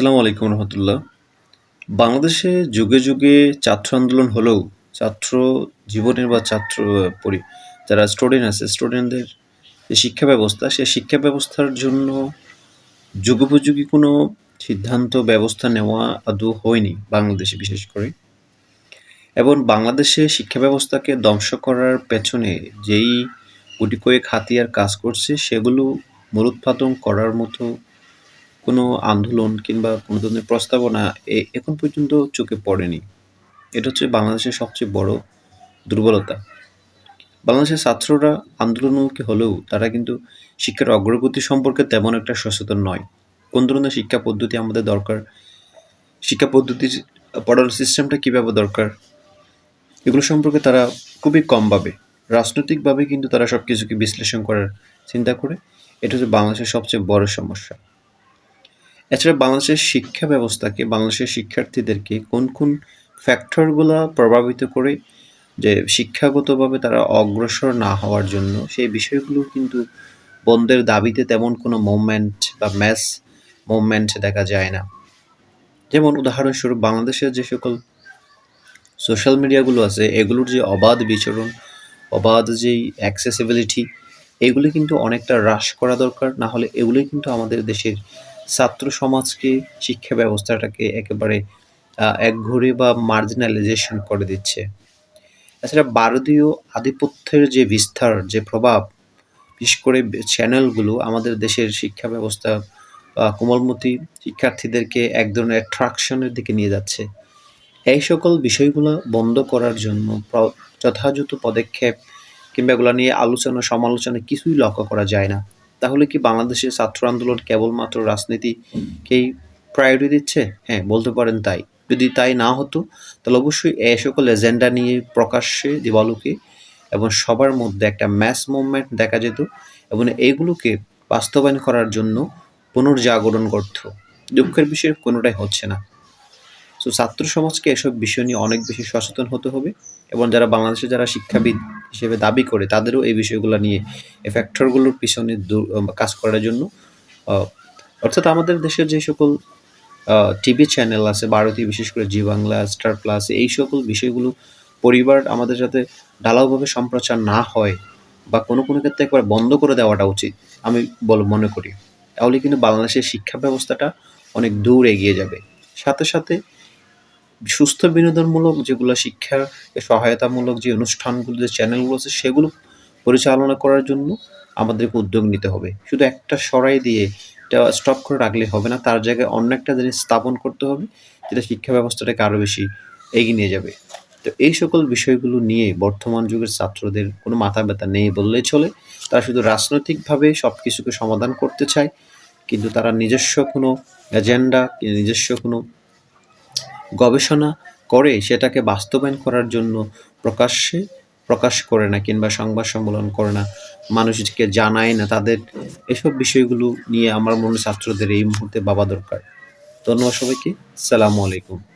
আসসালামু আলাইকুম রহমতুল্লাহ। বাংলাদেশে যুগে যুগে ছাত্র আন্দোলন হলেও ছাত্র জীবনের বা ছাত্র পরি, যারা স্টুডেন্ট আছে স্টুডেন্টদের যে শিক্ষা ব্যবস্থা, সে শিক্ষা ব্যবস্থার জন্য যুগোপযোগী কোনো সিদ্ধান্ত, ব্যবস্থা নেওয়া আদৌ হয়নি বাংলাদেশে বিশেষ করে। এবং বাংলাদেশে শিক্ষা ব্যবস্থাকে ধ্বংস করার পেছনে যেই গুটি কয়েক হাতিয়ার কাজ করছে, সেগুলো মূলোৎপাদন করার মতো কোনো আন্দোলন কিংবা কোনো ধরনের প্রস্তাবনা এখন পর্যন্ত চোখে পড়েনি। এটা হচ্ছে বাংলাদেশের সবচেয়ে বড় দুর্বলতা। বাংলাদেশের ছাত্ররা আন্দোলনমুখী হলেও তারা কিন্তু শিক্ষার অগ্রগতি সম্পর্কে তেমন একটা সচেতন নয়। কোন ধরনের শিক্ষা পদ্ধতি আমাদের দরকার? শিক্ষা পদ্ধতির পড়ানোর সিস্টেমটা কীভাবে দরকার? এগুলো সম্পর্কে তারা খুবই কম ভাবে। রাজনৈতিকভাবে কিন্তু তারা সব কিছুকে বিশ্লেষণ করার চিন্তা করে। এটা হচ্ছে বাংলাদেশের সবচেয়ে বড় সমস্যা। এছাড়া বাংলাদেশের শিক্ষা ব্যবস্থাকে, বাংলাদেশের শিক্ষার্থীদেরকে কোন কোন ফ্যাক্টরগুলো প্রভাবিত করে যে শিক্ষাগতভাবে তারা অগ্রসর না হওয়ার জন্য, সেই বিষয়গুলো কিন্তু বন্ধের দাবিতে তেমন কোনো মুভমেন্ট বা ম্যাস মুভমেন্ট দেখা যায় না। যেমন উদাহরণস্বরূপ বাংলাদেশের যে সকল সোশ্যাল মিডিয়াগুলো আছে, এগুলোর যে অবাধ বিচরণ, অবাধ যেই অ্যাক্সেসিবিলিটি এগুলি কিন্তু অনেকটা হ্রাস করা দরকার। না হলে এগুলোই কিন্তু আমাদের দেশের ছাত্র সমাজকে শিক্ষা ব্যবস্থাটাকে একেবারে একঘরে বা মার্জিনালাইজেশন করে দিচ্ছে? এছাড়া ভারতীয় আধিপত্যের যে বিস্তার, যে প্রভাব, বিশেষ করে চ্যানেলগুলো আমাদের দেশের শিক্ষা ব্যবস্থা কোমলমতি শিক্ষার্থীদেরকে এক ধরনের অ্যাট্রাকশনের দিকে নিয়ে যাচ্ছে। এই সকল বিষয়গুলো বন্ধ করার জন্য যথাযথ পদক্ষেপ কিংবা এগুলো নিয়ে আলোচনা, সমালোচনা কিছুই লক্ষ্য করা যায় না। তাহলে কি বাংলাদেশের ছাত্র আন্দোলন কেবলমাত্র রাজনীতিকেই প্রায়োরিটি দিচ্ছে? হ্যাঁ বলতে পারেন তাই। যদি তাই না হতো, তাহলে অবশ্যই এ সকল এজেন্ডা নিয়ে প্রকাশ্যে দিবালোকে এবং সবার মধ্যে একটা ম্যাস মুভমেন্ট দেখা যেত এবং এইগুলোকে বাস্তবায়ন করার জন্য পুনর্জাগরণ করত। দুঃখের বিষয়, কোনোটাই হচ্ছে না। সো ছাত্র সমাজকে এসব বিষয় নিয়ে অনেক বেশি সচেতন হতে হবে এবং যারা বাংলাদেশে যারা শিক্ষাবিদ হিসেবে দাবি করে তাদেরও এই বিষয়গুলো নিয়ে এই ফ্যাক্টরগুলোর পিছনে কাজ করার জন্য। অর্থাৎ আমাদের দেশের যে সকল টিভি চ্যানেল আছে ভারতীয় বিশেষ করে জি বাংলা স্টার প্লাস এই সকল বিষয়গুলো পরিবার আমাদের সাথে ঢালাওভাবে সম্প্রচার না হয় বা কোনো কোনো ক্ষেত্রে একবার বন্ধ করে দেওয়াটা উচিত, আমি বল, মনে করি। তাহলে কিন্তু বাংলাদেশের শিক্ষা ব্যবস্থাটা অনেক দূর এগিয়ে যাবে। সাথে সাথে সুস্থ বিনোদনমূলক যেগুলো শিক্ষা সহায়তামূলক যে অনুষ্ঠানগুলো, যে চ্যানেলগুলো আছে, সেগুলো পরিচালনা করার জন্য আমাদেরকে উদ্যোগ নিতে হবে। শুধু একটা সরাই দিয়ে এটা স্টপ করে রাখলে হবে না, তার জায়গায় অন্য একটা জিনিস স্থাপন করতে হবে, যেটা শিক্ষা ব্যবস্থাটাকে আরও বেশি এগিয়ে নিয়ে যাবে। তো এই সকল বিষয়গুলো নিয়ে বর্তমান যুগের ছাত্রদের কোনো মাথা ব্যথা নেই বললেই চলে। তারা শুধু রাজনৈতিকভাবে সব কিছুকে সমাধান করতে চায়, কিন্তু তারা নিজস্ব কোনো এজেন্ডা নিজস্ব কোনো গবেষণা করে সেটাকে বাস্তবায়ন করার জন্য প্রকাশ্যে প্রকাশ করে না কিংবা সংবাদ সম্মেলন করে না। মানুষকে জানায় না। তাদের এসব বিষয়গুলো নিয়ে আমার মনে ছাত্রদের এই মুহূর্তে ভাবা দরকার। ধন্যবাদ সবাইকে। সালামু আলাইকুম।